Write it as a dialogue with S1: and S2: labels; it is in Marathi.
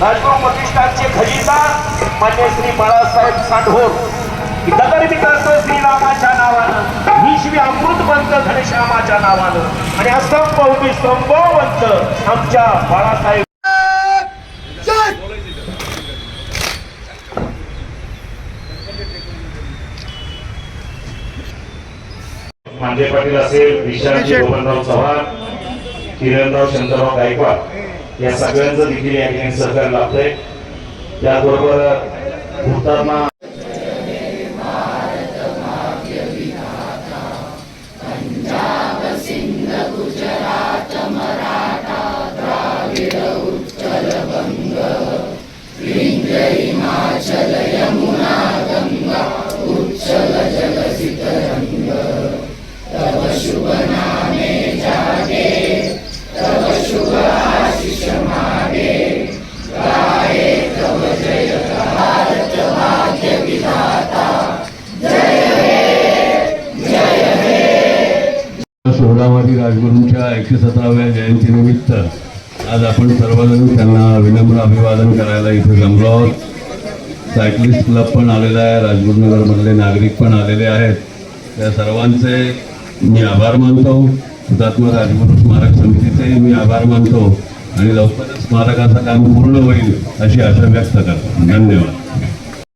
S1: राजगुरू प्रतिष्ठानचे खजिनदार मान्य श्री बाळासाहेब साठोर. दगड मी करतो श्रीरामाच्या नावानं ही श्री अमृत अमृतवंत घनश्यामाच्या नावानं आणि असंभव मी संभवंत आमच्या बाळासाहेब मांडे पाटील असेल विशालजी गोपनराव चव्हाण किरणराव शंकरराव गायकवाड. या सगळ्यांचं देखील या ठिकाणी सहकार्य लाभतंय. त्याचबरोबर भूतांना
S2: शहरामध्ये राजगुरूंच्या एकशे सतराव्या जयंतीनिमित्त आज आपण सर्वजण त्यांना विनम्र अभिवादन करायला इथे जमलो आहोत. सायकलिस्ट क्लब पण आलेला आहे राजगुरुनगरमधले नागरिक पण आलेले आहेत. त्या सर्वांचे मी आभार मानतो. हुतात्मा राजगुरू स्मारक समितीचे मी आभार मानतो. आणि लवकरच स्मारकाचं काम पूर्ण होईल अशी आशा व्यक्त करतो. धन्यवाद.